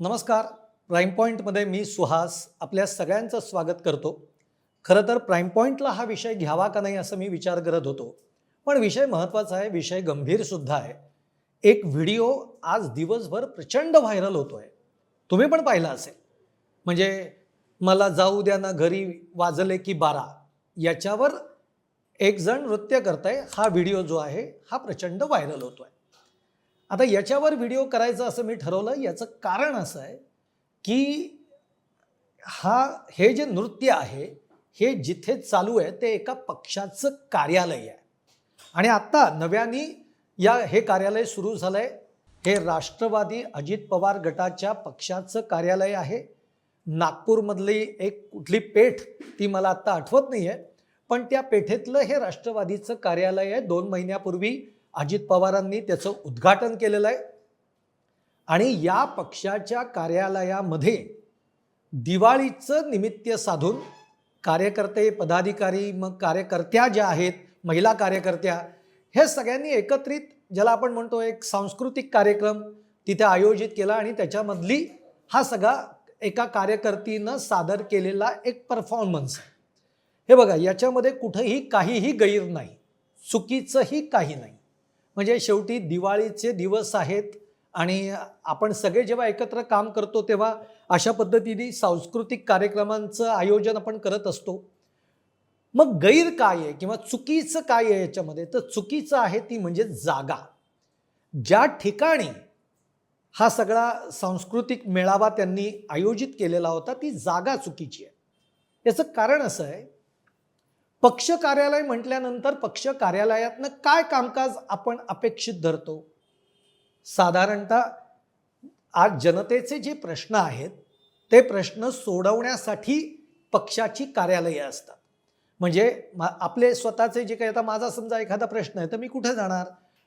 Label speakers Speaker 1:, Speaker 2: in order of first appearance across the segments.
Speaker 1: नमस्कार. प्राईम पॉईंटमध्ये मी सुहास आपल्या सगळ्यांचं स्वागत करतो. खरं तर प्राईम पॉईंटला हा विषय घ्यावा का नाही असं मी विचार करत होतो. पण विषय महत्त्वाचा आहे विषय गंभीरसुद्धा आहे. एक व्हिडिओ आज दिवसभर प्रचंड व्हायरल होतो आहे तुम्ही पण पाहिला असेल. म्हणजे मला जाऊ द्या ना घरी वाजले की बारा. याच्यावर एक जण नृत्य आहे हा व्हिडिओ जो आहे हा प्रचंड व्हायरल होतो आहे आता याच्यावर व्हिडिओ करायचं असं मी ठरवलं. याचं कारण असं आहे की हा हे जे नृत्य आहे हे जिथे चालू आहे ते एका पक्षाचं कार्यालय आहे. आणि आत्ता नव्याने या हे कार्यालय सुरू झालं आहे हे राष्ट्रवादी अजित पवार गटाच्या पक्षाचं कार्यालय आहे. नागपूरमधली एक कुठली पेठ ती मला आत्ता आठवत नाही आहे पण त्या पेठेतलं हे राष्ट्रवादीचं कार्यालय आहे. दोन महिन्यापूर्वी अजित पवारांनी त्याचं उद्घाटन केलेलं आहे. आणि या पक्षाच्या कार्यालयामध्ये दिवाळीचं निमित्त साधून कार्यकर्ते पदाधिकारी मग कार्यकर्त्या ज्या आहेत महिला कार्यकर्त्या हे सगळ्यांनी एकत्रित ज्याला आपण म्हणतो एक सांस्कृतिक कार्यक्रम तिथे आयोजित केला आणि त्याच्यामधली हा सगळा एका कार्यकर्तीनं सादर केलेला एक परफॉर्मन्स हे बघा याच्यामध्ये कुठंही काहीही गैर नाही चुकीचंही काही नाही. म्हणजे शेवटी दिवाळीचे दिवस आहेत आणि आपण सगळे जेव्हा एकत्र काम करतो तेव्हा अशा पद्धतीने सांस्कृतिक कार्यक्रमांचं आयोजन आपण करत असतो. मग गैर काय आहे किंवा चुकीचं काय आहे याच्यामध्ये? तर चुकीचं आहे ती म्हणजे जागा. ज्या ठिकाणी हा सगळा सांस्कृतिक मेळावा त्यांनी आयोजित केलेला होता ती जागा चुकीची आहे. याचं कारण असं आहे पक्ष कार्यालय म्हटल्यानंतर पक्ष कार्यालयातनं काय कामकाज आपण अपेक्षित धरतो? साधारणतः आज जनतेचे जे प्रश्न आहेत ते प्रश्न सोडवण्यासाठी पक्षाची कार्यालये असतात. म्हणजे आपले स्वतःचे जे काही आता माझा समजा एखादा प्रश्न आहे तर मी कुठे जाणार?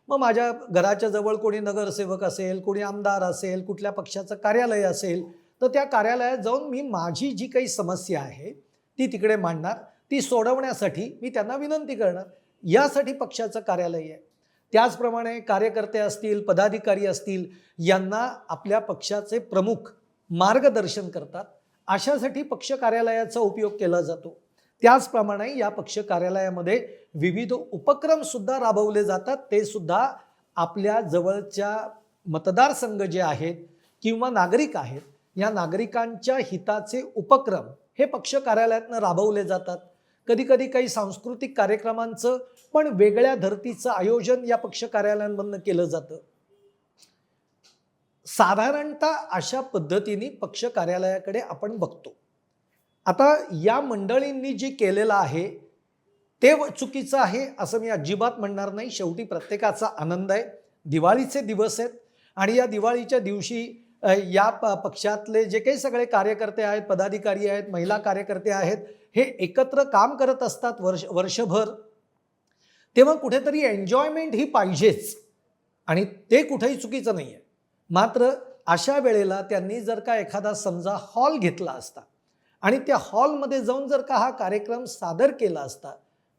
Speaker 1: मग माझ्या घराच्या जवळ कोणी नगरसेवक असेल कोणी आमदार असेल कुठल्या पक्षाचं कार्यालय असेल तर त्या कार्यालयात जाऊन मी माझी जी काही समस्या आहे ती तिकडे मांडणार. ती सोडवण्यासाठी मी त्यांना विनंती करणार. यासाठी पक्षाचं कार्यालय आहे. त्याचप्रमाणे कार्यकर्ते असतील पदाधिकारी असतील यांना आपल्या पक्षाचे प्रमुख मार्गदर्शन करतात. अशासाठी पक्ष कार्यालयाचा उपयोग केला जातो. त्याचप्रमाणे या पक्ष कार्यालयामध्ये विविध उपक्रमसुद्धा राबवले जातात. ते सुद्धा आपल्या जवळच्या मतदारसंघ जे आहेत किंवा नागरिक आहेत या नागरिकांच्या हिताचे उपक्रम हे पक्ष कार्यालयातनं राबवले जातात. कधी कधी काही सांस्कृतिक कार्यक्रमांचं पण वेगळ्या धर्तीचं आयोजन या पक्ष कार्यालयांमधनं केलं जातं. साधारणतः अशा पद्धतीने पक्ष कार्यालयाकडे आपण बघतो. आता या मंडळींनी जे केलेलं आहे ते व- चुकीचं आहे असं मी अजिबात म्हणणार नाही. शेवटी प्रत्येकाचा आनंद आहे. दिवाळीचे दिवस आहेत आणि या दिवाळीच्या दिवशी या प पक्षातले जे काही सगळे कार्यकर्ते आहेत पदाधिकारी आहेत महिला कार्यकर्ते आहेत हे एकत्र काम करत असतात वर्ष वर्षभर. तेव्हा कुठेतरी एन्जॉयमेंट ही पाहिजेच. आणि ते कुठेही चुकीचं नाही आहे मात्र अशा वेळेला त्यांनी जर का एखादा समजा हॉल घेतला असता आणि त्या हॉलमध्ये जाऊन जर का हा कार्यक्रम सादर केला असता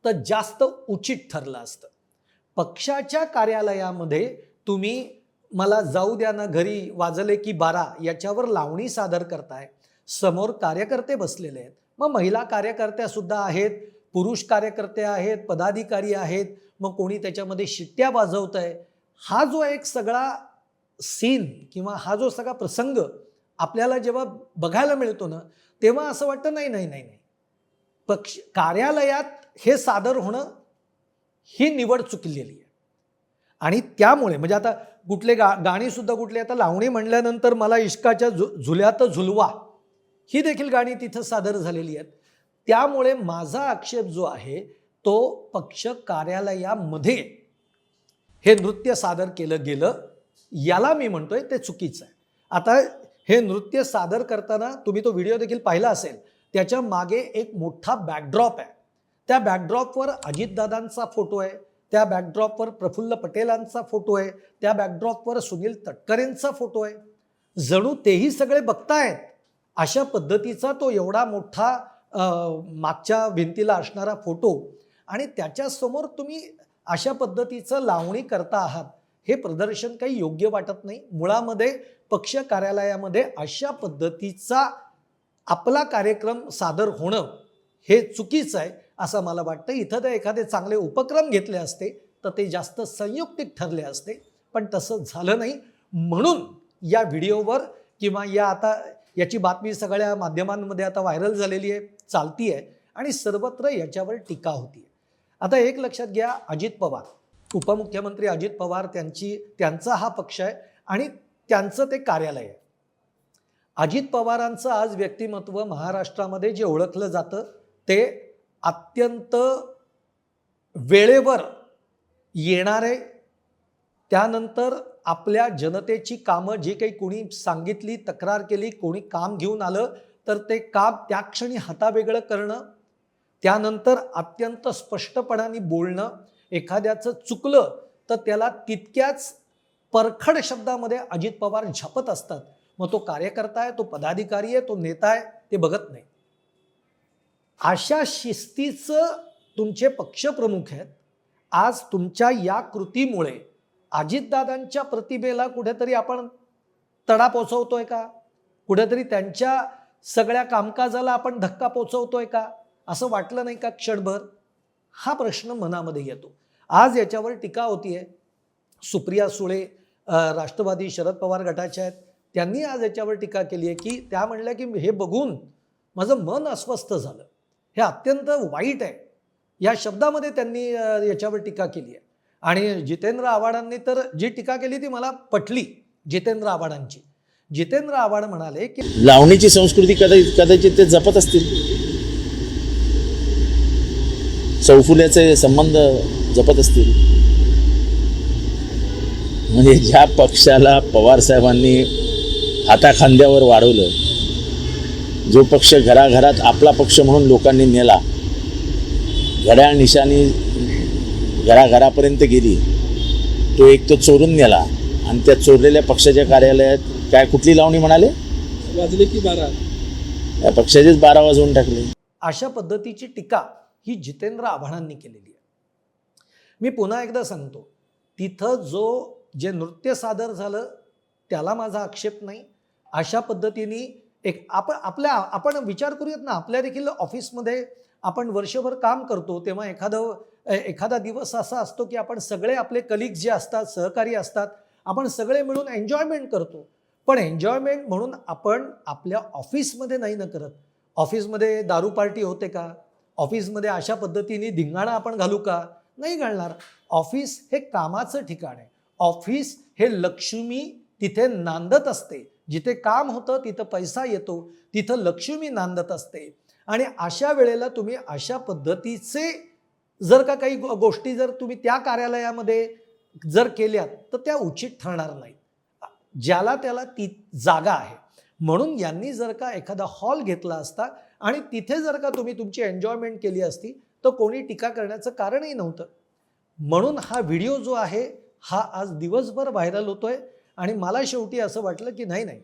Speaker 1: तर जास्त उचित ठरलं असतं. पक्षाच्या कार्यालयामध्ये तुम्ही मला जाऊ द्या ना घरी वाजले की बारा याच्यावर लावणी सादर करताय. समोर कार्यकर्ते बसलेले आहेत. मग महिला कार्यकर्त्या सुद्धा आहेत पुरुष कार्यकर्ते आहेत पदाधिकारी आहेत मग कोणी त्याच्यामध्ये शिट्ट्या वाजवत आहे हा जो एक सगळा सीन किंवा हा जो सगळा प्रसंग आपल्याला जेव्हा बघायला मिळतो ना तेव्हा असं वाटतं नाही नाही नाही नाही. पक्ष कार्यालयात हे सादर होणं ही निवड चुकलेली आहे. आणि त्यामुळे म्हणजे आता कुठले गा गाणीसुद्धा कुठली आता लावणी म्हणल्यानंतर मला इश्काच्या झु झुल्यात झुलवा ही देखील गाणी तिथं सादर झालेली आहेत. त्यामुळे माझा आक्षेप जो आहे तो पक्ष कार्यालयामध्ये हे नृत्य सादर केलं गेलं याला मी म्हणतोय ते चुकीचं आहे. आता हे नृत्य सादर करताना तुम्ही तो व्हिडिओ देखील पाहिला असेल त्याच्यामागे एक मोठा बॅकड्रॉप आहे. त्या बॅकड्रॉपवर अजितदादांचा फोटो आहे त्या बॅकड्रॉपवर प्रफुल्ल पटेलांचा फोटो आहे. त्या बॅकड्रॉपवर सुनील तटकरेंचा फोटो आहे. जणू तेही सगळे बघतायत. अशा पद्धतीचा तो एवढा मोठा मागच्या भिंतीला असणारा फोटो आणि त्याच्यासमोर तुम्ही अशा पद्धतीचं लावणी करता आहात. हे प्रदर्शन काही योग्य वाटत नाही. मुळामध्ये पक्ष कार्यालयामध्ये अशा पद्धतीचा आपला कार्यक्रम सादर होणं हे चुकीचं आहे. असं मला वाटतं. इथं तर एखादे चांगले उपक्रम घेतले असते तर ते जास्त संयुक्तिक ठरले असते. पण तसं झालं नाही. म्हणून या व्हिडिओवर किंवा या आता याची बातमी सगळ्या माध्यमांमध्ये आता व्हायरल झालेली आहे चालती आहे आणि सर्वत्र याच्यावर टीका होती. आता एक लक्षात घ्या अजित पवार. उपमुख्यमंत्री अजित पवार त्यांची त्यांचा हा पक्ष आहे आणि त्यांचं ते कार्यालय आहे. अजित पवारांचं आज व्यक्तिमत्व महाराष्ट्रामध्ये जे ओळखलं जातं ते अत्यंत वेळेवर येणारे त्यानंतर आपल्या जनतेची कामं जी काही कोणी सांगितली तक्रार केली कोणी काम घेऊन आलं तर ते काम त्या क्षणी हातावेगळं करणं त्यानंतर अत्यंत स्पष्टपणाने बोलणं एखाद्याचं चुकलं तर त्याला तितक्याच परखड शब्दामध्ये अजित पवार झपत असतात. मग तो कार्यकर्ता आहे तो पदाधिकारी आहे तो नेता आहे ते बघत नाही अशा शिस्तीचं तुमचे पक्षप्रमुख आहेत. आज तुमच्या या कृतीमुळे अजितदादांच्या प्रतिभेला कुठेतरी आपण तडा पोचवतोय का? कुठेतरी त्यांच्या सगळ्या कामकाजाला आपण धक्का पोचवतोय का? असं वाटलं नाही का क्षणभर? हा प्रश्न मनामध्ये येतो. आज याच्यावर टीका होतीये. सुप्रिया सुळे राष्ट्रवादी शरद पवार गटाच्या आहेत. त्यांनी आज याच्यावर टीका केली आहे की त्या म्हणल्या की हे बघून माझं मन अस्वस्थ झालं. हे अत्यंत वाईट आहे. या शब्दामध्ये त्यांनी याच्यावर टीका केली आहे. आणि जितेंद्र आव्हाडांनी तर जी टीका केली ती मला पटली जितेंद्र आव्हाडांची. जितेंद्र आव्हाड म्हणाले की
Speaker 2: लावणीची संस्कृती कदाचित कदाचित ते जपत असतील. चौफुल्याचे संबंध जपत असतील. म्हणजे ज्या पक्षाला पवार साहेबांनी हाताखांद्यावर वाढवलं जो पक्ष घराघरात आपला पक्ष म्हणून लोकांनी नेला घड्याळ निशाणी घराघरापर्यंत गेली तो एक तो चोरून नेला. आणि त्या चोरलेल्या पक्षाच्या कार्यालयात काय कुठली लावणी म्हणाले?
Speaker 3: वाजले की बारा.
Speaker 2: या पक्षाचेच बारा वाजवून टाकले.
Speaker 1: अशा पद्धतीची टीका ही जितेंद्र आव्हाडांनी केलेली आहे. मी पुन्हा एकदा सांगतो तिथं जो जे नृत्य सादर झालं त्याला माझा आक्षेप नाही. अशा पद्धतीने एक आपण आपल्या आपण विचार करूयात ना आपल्या देखील ऑफिसमध्ये आपण वर्षभर काम करतो तेव्हा एखादं एखादा दिवस असा असतो की आपण सगळे आपले कलिग्स जे असतात सहकारी असतात आपण सगळे मिळून एन्जॉयमेंट करतो. पण एन्जॉयमेंट म्हणून आपण आपल्या ऑफिसमध्ये नाही ना करत. ऑफिसमध्ये दारू पार्टी होते का? ऑफिसमध्ये अशा पद्धतीने धिंगाणा आपण घालू का? नाही घालणार. ऑफिस हे कामाचं ठिकाण आहे. ऑफिस हे लक्ष्मी तिथे नांदत असते. जिथे काम होतं तिथं पैसा येतो तिथं लक्ष्मी नांदत असते. आणि अशा वेळेला तुम्ही अशा पद्धतीचे जर का काही गोष्टी जर तुम्ही त्या कार्यालयामध्ये जर केल्यात तर त्या उचित ठरणार नाहीत. ज्याला त्याला ती जागा आहे. म्हणून यांनी जर का एखादा हॉल घेतला असता आणि तिथे जर का तुम्ही तुमची एन्जॉयमेंट केली असती तर कोणी टीका करण्याचं कारणही नव्हतं. म्हणून हा व्हिडिओ जो आहे हा आज दिवसभर व्हायरल होतोय. आणि मला शेवटी असं वाटलं की नाही नाही.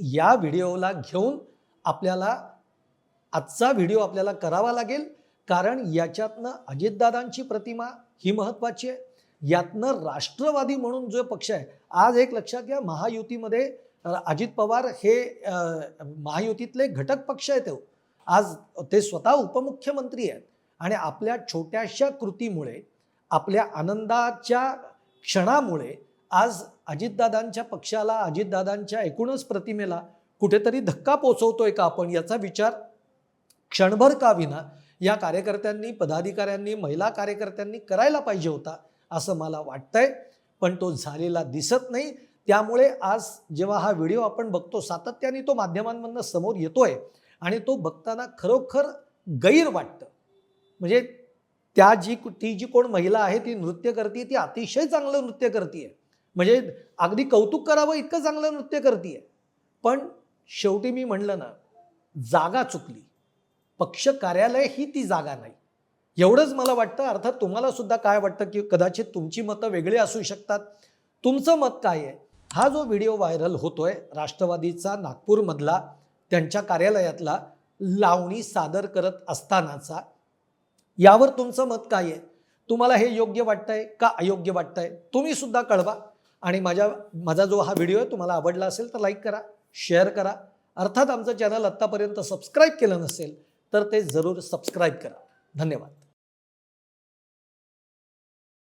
Speaker 1: या व्हिडिओला घेऊन आपल्याला आजचा व्हिडिओ आपल्याला करावा लागेल कारण याच्यातनं अजितदादांची प्रतिमा ही महत्त्वाची आहे. यातनं राष्ट्रवादी म्हणून जो पक्ष आहे आज एक लक्षात घ्या महायुतीमध्ये अजित पवार हे महायुतीतले घटक पक्ष आहेत हो. आज ते स्वतः उपमुख्यमंत्री आहेत. आणि आपल्या छोट्याशा कृतीमुळे आपल्या आनंदाच्या क्षणामुळे आज अजितदादांच्या पक्षाला अजितदादांच्या एकूणच प्रतिमेला कुठेतरी धक्का पोचवतोय का आपण याचा विचार क्षणभर का विना या कार्यकर्त्यांनी पदाधिकाऱ्यांनी महिला कार्यकर्त्यांनी करायला पाहिजे होता असं मला वाटतंय. पण तो झालेला दिसत नाही. त्यामुळे आज जेव्हा हा व्हिडिओ आपण बघतो सातत्याने तो माध्यमांमधनं समोर येतोय आणि तो बघताना खरोखर गैर वाटतं. म्हणजे त्या जी ती जी कोण महिला आहे ती नृत्य करते ती अतिशय चांगलं नृत्य करते म्हणजे अगदी कौतुक करावं इतकं चांगलं नृत्य करते पण शेवटी मी म्हणलं ना जागा चुकली. पक्ष कार्यालय ही ती जागा नाही. एवढंच मला वाटतं अर्थात तुम्हाला सुद्धा काय वाटतं की कदाचित तुमची मतं वेगळी असू शकतात. तुमचं मत काय आहे? हा जो व्हिडिओ व्हायरल होतोय राष्ट्रवादीचा नागपूरमधला त्यांच्या कार्यालयातला लावणी सादर करत असतानाचा यावर तुमचं मत काय आहे? तुम्हाला हे योग्य वाटतंय का अयोग्य वाटतंय? तुम्ही सुद्धा कळवा. आणि माझ्या माझा जो हा व्हिडिओ आहे तुम्हाला आवडला असेल तर लाईक करा शेअर करा. अर्थात आमचं चॅनल आत्तापर्यंत सबस्क्राईब केलं नसेल तर ते जरूर सबस्क्राईब करा. धन्यवाद.